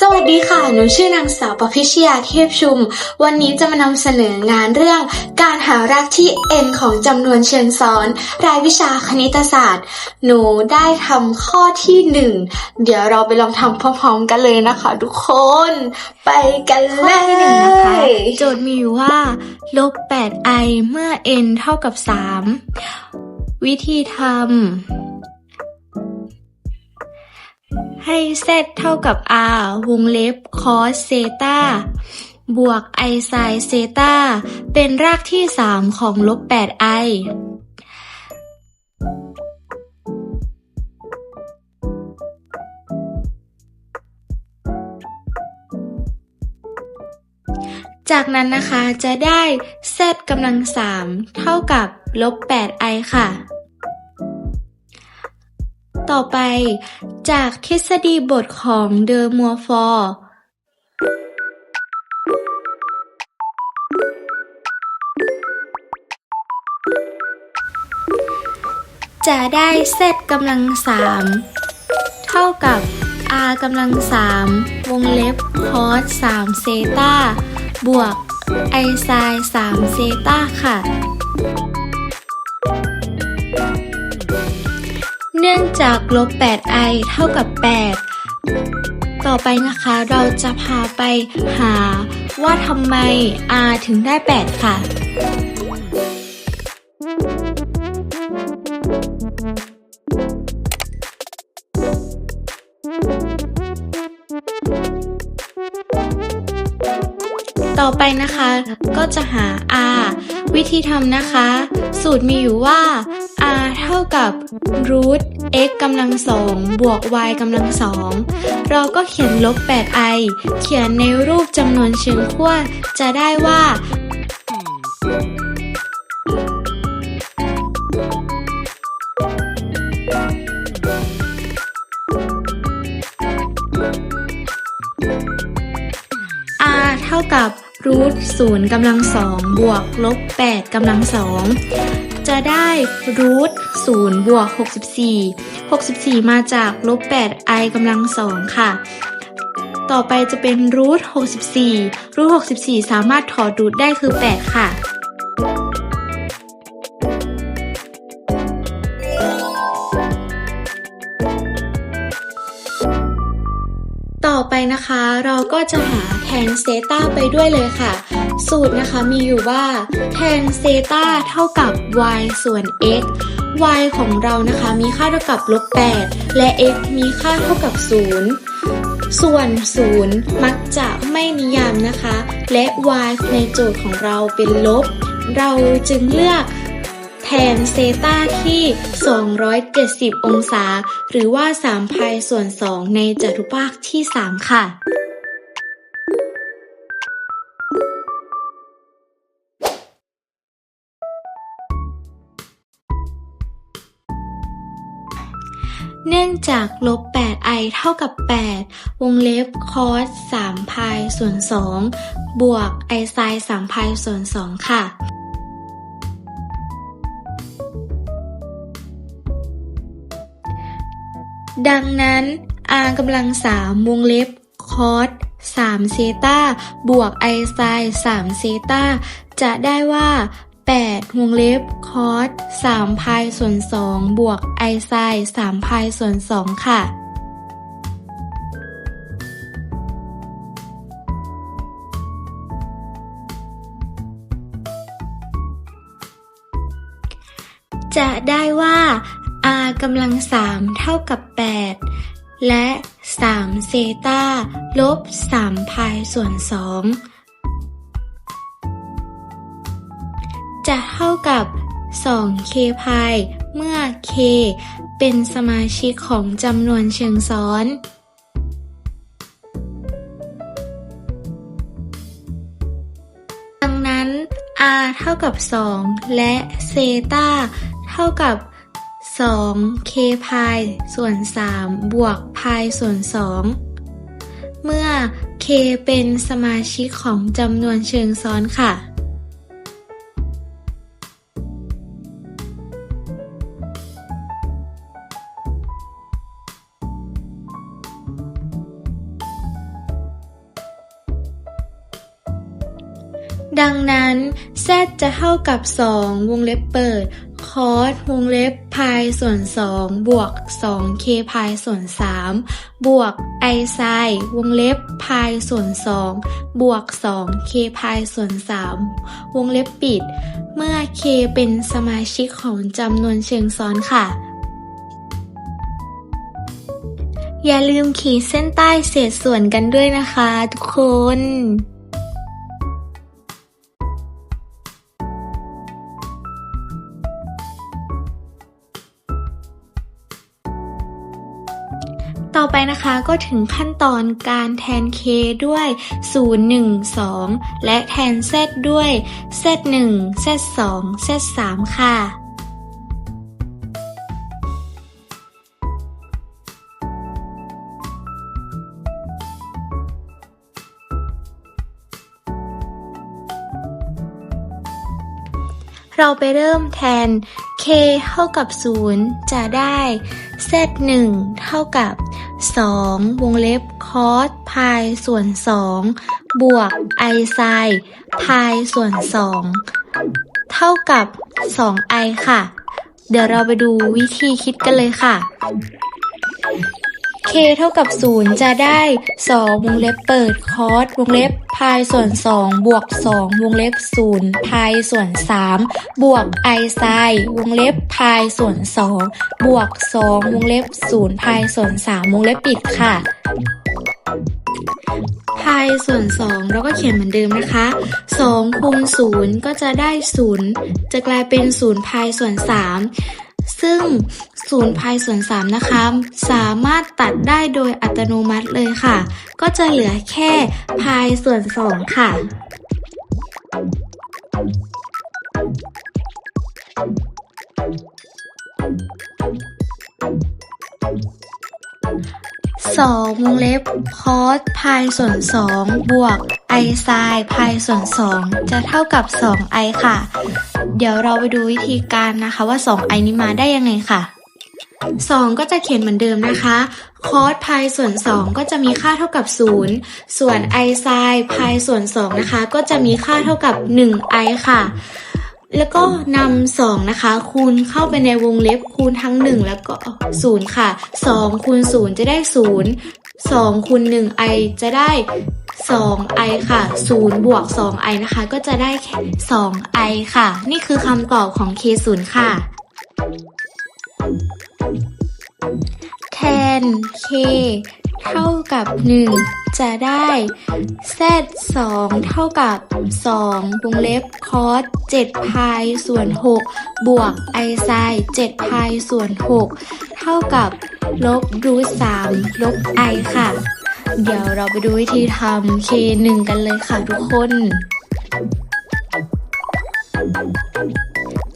สวัสดีค่ะ หนูชื่อนางสาวประพิชยาเทพชุม วันนี้จะมานำเสนองานเรื่อง การหารากที่ n ของจำนวนเชิงซ้อน รายวิชาคณิตศาสตร์ หนูได้ทำข้อที่หนึ่งเดี๋ยวเราไปลองทำพร้อมๆกันเลยนะคะทุกคน ไปกันเลข้อที่หนึ่งนะคะ ย โจทย์มีอยู่ว่าลบ 8i เมื่อ n เท่ากับ 3 วิธีทำ ให้ z เท่ากับ r วงเล็บ cos เซตาบวก i sin เซตาเป็นรากที่ 3 ของลบ 8i จากนั้นนะคะจะได้ z กำลัง 3 เท่ากับลบ 8i ค่ะ ต่อไป จากทฤษฎีบทของเดอมัวฟอร์จะได้ z กำลัง3เท่ากับ r กำลัง3วงเล็บ cos 3เซตาบวก i sin 3เซตาค่ะ จากลบ 8i เท่ากับ 8 ต่อไปนะคะเราจะพาไปหาว่าทำไม r ถึงได้ 8 ค่ะ ต่อไปนะคะก็จะหา r วิธีทำนะคะ สูตรมีอยู่ว่า r เท่ากับ root x กำลังสองบวก y กำลังสองเราก็เขียนลบ 8i เขียนในรูปจำนวนเชิงขั้วจะได้ว่า r เท่ากับรูทศูนย์กำลังสองบวกลบแปดกำลังสอง จะได้รูทศูนย์บวกหกสิบสี่หกสิบสี่มาจากลบแปด i กำลังสองค่ะ ต่อไปจะเป็นรูทหกสิบสี่รูทหกสิบสี่สามารถถอดรูทได้คือแปดค่ะต่อไปนะคะเราก็จะหา นเซตาไปด้วยเลยค่ะ สูตรนะคะมีอยู่ว่าแทนเซตาเท่ากับ y ส่วน x y ของเรานะคะมีค่าเท่ากับลบ8และ x มีค่าเท่ากับ 0 ส่วน 0 มักจะไม่นิยามนะคะ และ y ในโจทย์ของเราเป็นลบ เราจึงเลือกแทนเซตาที่ 270 องศา หรือว่า3พายส่วน 2 ในจัตุภาคที่ 3 ค่ะ เนื่องจากลบ 8i เท่ากับ 8 วงเล็บ cos 3พายส่วน2บวก i sin 3พายส่วน2ค่ะ ดังนั้น r กำลัง 3 วงเล็บ cos 3เซตาบวก i sin 3เซตาจะได้ว่า 8 วงเล็บ cos 3พายส่วน2บวก i sin 3พายส่วน2ค่ะ จะได้ว่า r กำลัง 3 เท่ากับ 8 และ 3 เซตาลบ3พายส่วน2 จะเท่ากับ 2k พายเมื่อ k เป็นสมาชิกของจำนวนเชิงซ้อนดังนั้น r เท่ากับ 2 และเซตาเท่ากับ 2k พายส่วน 3 บวกพายส่วน 2 เมื่อ k เป็นสมาชิกของจำนวนเชิงซ้อนค่ะ จะเท่ากับ 2 วงเล็บเปิด cos วงเล็บพายส่วน 2 บวก 2k พายส่วน 3 บวก i sin วงเล็บพายส่วน 2 บวก 2k พายส่วน 3 วงเล็บปิด เมื่อ k เป็นสมาชิกของจำนวนเชิงซ้อนค่ะอย่าลืมขีดเส้นใต้เศษส่วนกันด้วยนะคะทุกคน ไปนะคะก็ถึงขั้นตอนการแทน k ด้วย 0 1 2 และแทน z ด้วย z 1 z 2 z 3ค่ะเราไปเริ่มแทน k เท่ากับ 0 จะได้ z 1เท่ากับ 2 วงเล็บคอสพายส่วน 2 บวกไอไซพายส่วน 2 เท่ากับ 2i ค่ะ เดี๋ยวเราไปดูวิธีคิดกันเลยค่ะ k เท่ากับ 0 จะได้ 2 วงเล็บเปิด cos วงเล็บพายส่วน 2 บวก 2 วงเล็บ 0 พายส่วน 3 บวก i sin วงเล็บพายส่วน 2 บวก 2 วงเล็บ 0 พายส่วน 3 วงเล็บปิดค่ะพายส่วน 2 เราก็เขียนเหมือนเดิมนะคะ2คูณ0ก็จะได้ 0 จะกลายเป็น0พายส่วน 3 ซึ่งศูนย์พายส่วน3นะคะ สามารถตัดได้โดยอัตโนมัติเลยค่ะ ก็จะเหลือแค่พายส่วน 2 ค่ะ Thank. สองวงเล็บคอสพายส่วนสองบวกไอไซน์พายส่วนสองจะเท่ากับสองไอค่ะ เดี๋ยวเราไปดูวิธีการนะคะว่าสอง 2i นี้มาได้ยังไงค่ะสองก็จะเขียนเหมือนเดิมนะคะคอสพายส่วนสองก็จะมีค่าเท่ากับศูนย์ส่วนไอไซน์พายส่วนสองนะคะ ก็จะมีค่าเท่ากับหนึ่งไอค่ะ แล้วก็นำสองนะคะ คูณเข้าไปในวงเล็บคูณทั้งหนึ่งแล้วก็ศูนย์ค่ะสองคูณศูนย์จะได้ศูนย์สองคูณหนึ่งไอจะได้สองไอค่ะศูนย์บวกสองไอนะคะ ก็จะได้แค่สองไอค่ะ นี่คือคำตอบของ k ศูนย์ค่ะแทน k เท่ากับ 1 จะได้ z 2เท่ากับ 2 วงเล็บ cos 7พายส่วน 6 บวก i sin 7พายส่วน 6 เท่ากับ ลบรูท3ลบ i ค่ะ เดี๋ยวเราไปดูวิธีทำ k 1 กันเลยค่ะทุกคน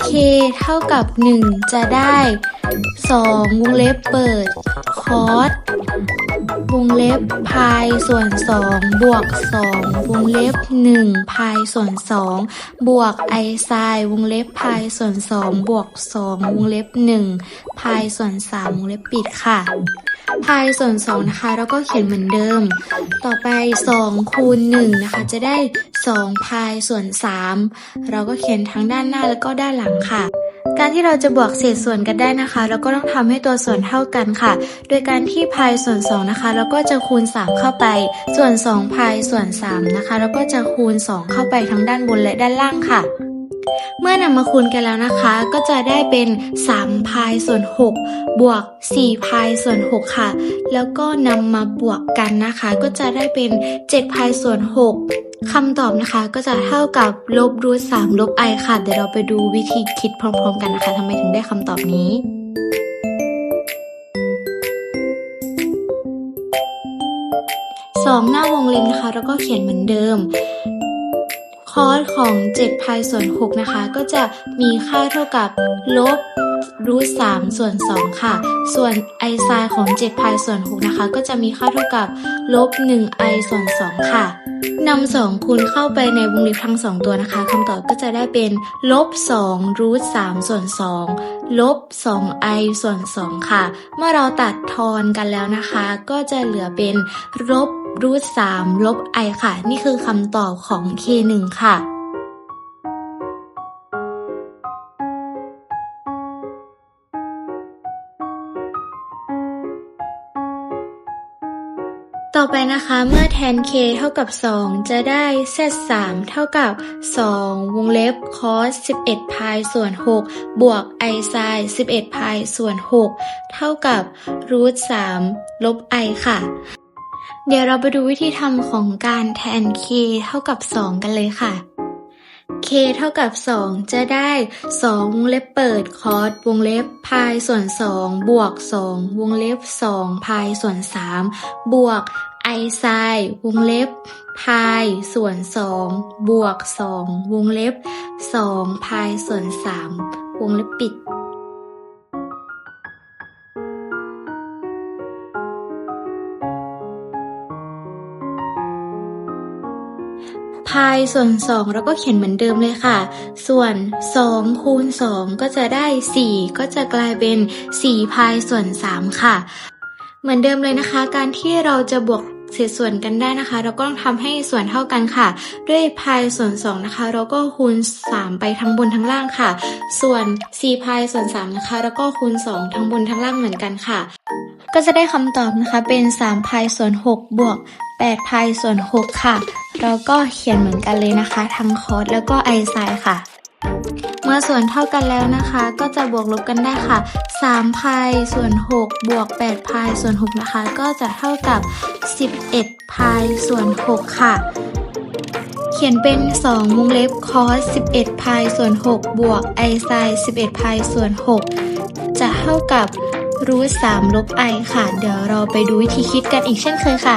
k เท่ากับ 1 จะได้ 2 วงเล็บเปิด cos วงเล็บพายส่วน2บวก2วงเล็บ1พายส่วน2บวก i sin วงเล็บพายส่วน2บวก2วงเล็บ1พายส่วน3วงเล็บปิดค่ะพายส่วน2นะคะแล้วก็เขียนเหมือนเดิม ต่อไป2คูณ1นะคะจะได้2พายส่วน3เราก็เขียนทั้งด้านหน้าแล้วก็ด้านหลังค่ะ การที่เราจะบวกเศษส่วนกันได้นะคะเราก็ต้องทำให้ตัวส่วนเท่ากันค่ะ โดยการที่พายส่วน2นะคะเราก็จะคูณ 3 เข้าไป ส่วน2พายส่วน3นะคะเราก็จะคูณ 2 เข้าไปทั้งด้านบนและด้านล่างค่ะ เมื่อนำมาคูณกันแล้วนะคะ ก็จะได้เป็น3พายส่วน6บวก4พายส่วน6ค่ะ แล้วก็นำมาบวกกันนะคะ ก็จะได้เป็น7พายส่วน6คำตอบนะคะ ก็จะเท่ากับลบรูท3ลบ i ค่ะ เดี๋ยวเราไปดูวิธีคิดพร้อมๆ กันนะคะทำไมถึงได้คำตอบนี้สองหน้าวงเล็บนะคะ แล้วก็เขียนเหมือนเดิม อสของ7พายส่วน 6 นะคะ ก็จะมีค่าเท่ากับลบรูท3ส่วน 2 ค่ะ ส่วนไอไซน์ของ7พายส่วน 6 นะคะ ก็จะมีค่าเท่ากับลบ1 i ส่วน 2 ค่ะนำ2คูณเข้าไปในวงเล็บทั้ง2ตัวนะคะคำตอบก็จะได้เป็นลบ2รูท3ส่วน2ลบ2 i ส่วน 2 ค่ะ เมื่อเราตัดทอนกันแล้วนะคะ ก็จะเหลือเป็นลบ รูทสามลบ i ค่ะ นี่คือคำตอบของ k1 ค่ะต่อไปนะคะ เมื่อแทน k เท่ากับ 2 จะได้ z 3เท่ากับ 2 วงเล็บ cos 11 พายส่วน 6 บวก i sin 11 พายส่วน 6 เท่ากับ root 3ลบ i ค่ะ เดี๋ยวเราไปดูวิธีทำของการแทน k เท่ากับ 2 กันเลยค่ะ k เท่ากับ 2 จะได้ 2 วงเล็บเปิด cos วงเล็บพายส่วน 2 บวก 2 วงเล็บ 2 พายส่วน 3 บวก i sin วงเล็บพายส่วน 2 บวก 2 วงเล็บ 2 พายส่วน 3 วงเล็บปิด พายส่วน 2 เราก็เขียนเหมือนเดิมเลยค่ะ ส่วน2คูณ2ก็จะได้ 4 ก็จะกลายเป็น4พายส่วน 3 ค่ะ เหมือนเดิมเลยนะคะ การที่เราจะบวกเศษส่วนกันได้นะคะ เราก็ต้องทำให้ส่วนเท่ากันค่ะ ด้วยพายส่วน 2 นะคะ เราก็คูณ 3 ไปทั้งบนทั้งล่างค่ะ ส่วน4พายส่วน 3 นะคะ แล้วก็คูณ 2 ทั้งบนทั้งล่างเหมือนกันค่ะ ก็จะได้คำตอบนะคะเป็น3พายส่วน 6 บวก 8พายส่วน 6 ค่ะ เราก็เขียนเหมือนกันเลยนะคะ ทั้งคอสแล้วก็ไอไซค่ะ เมื่อส่วนเท่ากันแล้วนะคะ ก็จะบวกลบกันได้ค่ะ3พายส่วน6บวก8พายส่วน6นะคะ ก็จะเท่ากับ 11พายส่วน 6 ค่ะ เขียนเป็น 2 วงเล็บคอส11พายส่วน 6 บวกไอไซ11พายส่วน 6 จะเท่ากับรูท3ลบ i ค่ะ เดี๋ยวเราไปดูวิธีคิดกันอีกเช่นเคยค่ะ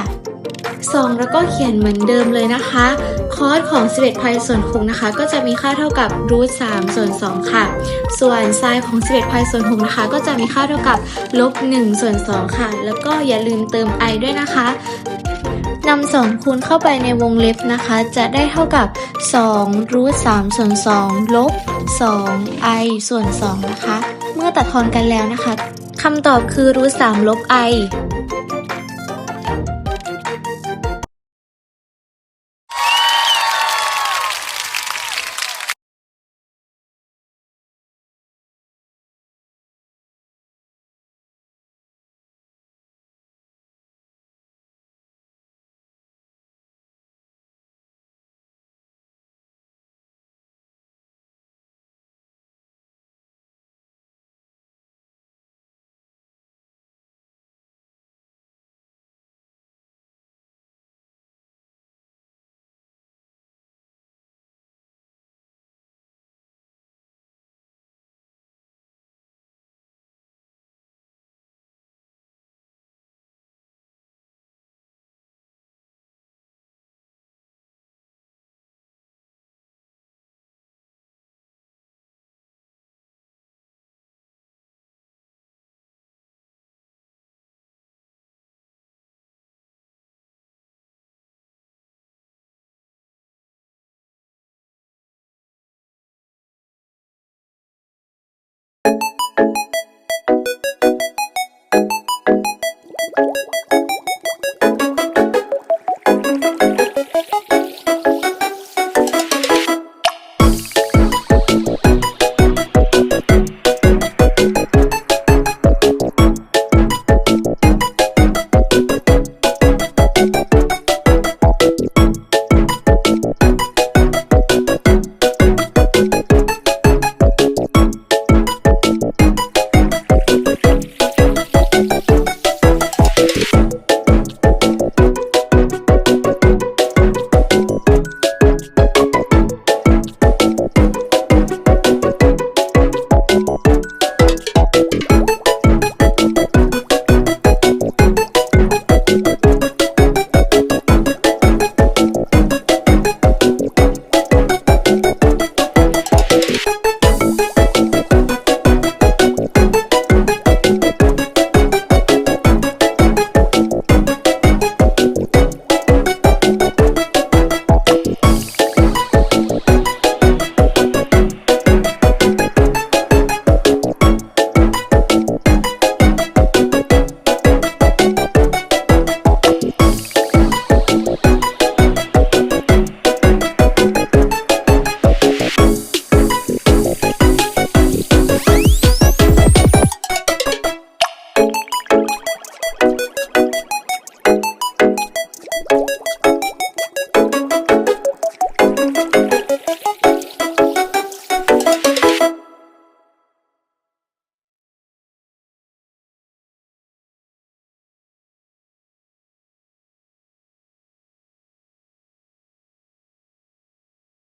2แล้วก็เขียนเหมือนเดิมเลยนะคะ คอสของ11พายส่วน6นะคะ ก็จะมีค่าเท่ากับรูท3ส่วน2ค่ะ ส่วนไซน์ของ 11พายส่วน6นะคะ ก็จะมีค่าเท่ากับลบ1ส่วน2ค่ะ แล้วก็อย่าลืมเติม i ด้วยนะคะนำ2คูณเข้าไปในวงเล็บนะคะ จะได้เท่ากับ2รูท3ส่วน2ลบ2 i ส่วน2นะคะ เมื่อตัดทอนกันแล้วนะคะคำตอบคือรูท3ลบ i